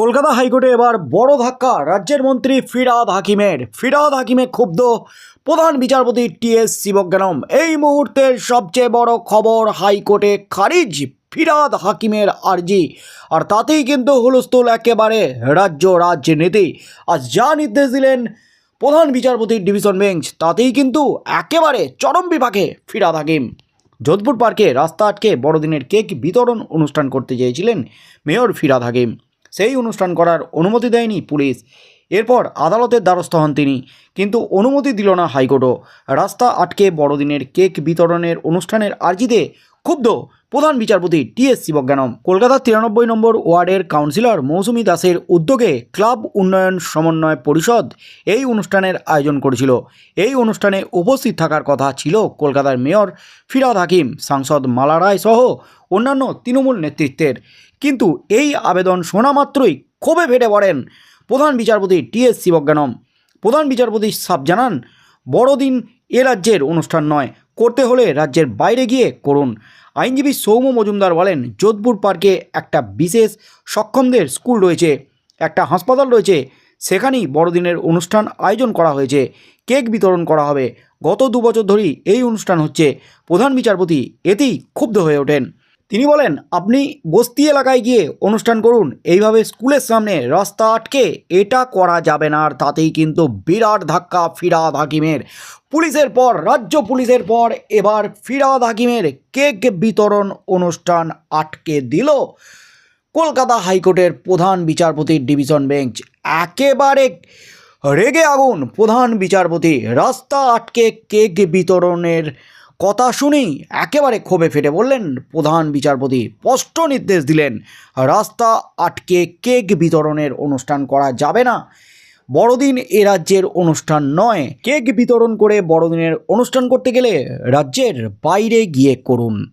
কলকাতা হাইকোর্টে এবার বড় ধাক্কা রাজ্যের মন্ত্রী ফিরাদ হাকিমের। ফিরাদ হাকিমে ক্ষুব্ধ প্রধান বিচারপতি টি এস শিবজ্ঞানম। এই মুহূর্তের সবচেয়ে বড় খবর হাইকোর্টে খারিজ ফিরাদ হাকিমের আর্জি। আর তাতেই কিন্তু হুলস্থুল একেবারে রাজ্য রাজনীতি। আজ যা নির্দেশ দিলেন প্রধান বিচারপতির ডিভিশন বেঞ্চ, তাতেই কিন্তু একেবারে চরম বিভাগে ফিরাদ হাকিম। যোধপুর পার্কে রাস্তা আটকে বড়দিনের কেক বিতরণ অনুষ্ঠান করতে চেয়েছিলেন মেয়র ফিরাদ হাকিম। সেই অনুষ্ঠান করার অনুমতি দেয়নি পুলিশ। এরপর আদালতের দ্বারস্থ হন তিনি। কিন্তু অনুমতি দিল না হাইকোর্টও। রাস্তা আটকে বড়দিনের কেক বিতরণের অনুষ্ঠানের আর্জিতে ক্ষুব্ধ প্রধান বিচারপতি টি এস শিবজ্ঞানম। কলকাতার তিরানব্বই নম্বর ওয়ার্ডের কাউন্সিলর মৌসুমী দাসের উদ্যোগে ক্লাব উন্নয়ন সমন্বয় পরিষদ এই অনুষ্ঠানের আয়োজন করেছিল। এই অনুষ্ঠানে উপস্থিত থাকার কথা ছিল কলকাতার মেয়র ফিরাদ হাকিম, সাংসদ মালা রায় সহ অন্যান্য তৃণমূল নেতৃত্বের। কিন্তু এই আবেদন শোনা মাত্রই ক্ষোভে ফেটে পড়েন প্রধান বিচারপতি টি এস শিবজ্ঞানম। প্রধান বিচারপতি সাব জানান, বড়দিন এ রাজ্যের অনুষ্ঠান নয় করতে হলে রাজ্যের বাইরে গিয়ে করুন। আইনজীবী সৌম মজুমদার বলেন, যোধপুর পার্কে একটা বিশেষ সক্ষমদের স্কুল রয়েছে, একটা হাসপাতাল রয়েছে, সেখানেই বড়দিনের অনুষ্ঠান আয়োজন করা হয়েছে, কেক বিতরণ করা হবে। গত দুবছর ধরেই এই অনুষ্ঠান হচ্ছে। প্রধান বিচারপতি এতেই ক্ষুব্ধ হয়ে ওঠেন। তিনি বলেন, আপনি বস্তি এলাকায় গিয়ে অনুষ্ঠান করুন। এইভাবে স্কুলের সামনে রাস্তা আটকে এটা করা যাবে না। আর তাতেই কিন্তু বিরাট ধাক্কা ফিরাদ হাকিমের পুলিশের পর, রাজ্য পুলিশের পর এবার ফিরাদ হাকিমের কেক বিতরণ অনুষ্ঠান আটকে দিল কলকাতা হাইকোর্টের প্রধান বিচারপতির ডিভিশন বেঞ্চ। একেবারে রেগে আগুন প্রধান বিচারপতি। রাস্তা আটকে কেক বিতরণের কথা শুনেই একেবারে ক্ষোভে ফেটে বললেন প্রধান বিচারপতি। স্পষ্ট নির্দেশ দিলেন, রাস্তা আটকে কেক বিতরণের অনুষ্ঠান করা যাবে না। বড়দিন এ রাজ্যের অনুষ্ঠান নয়। কেক বিতরণ করে বড়দিনের অনুষ্ঠান করতে গেলে রাজ্যের বাইরে গিয়ে করুন।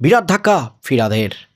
বিরাট ধাক্কা, ফিরাদের।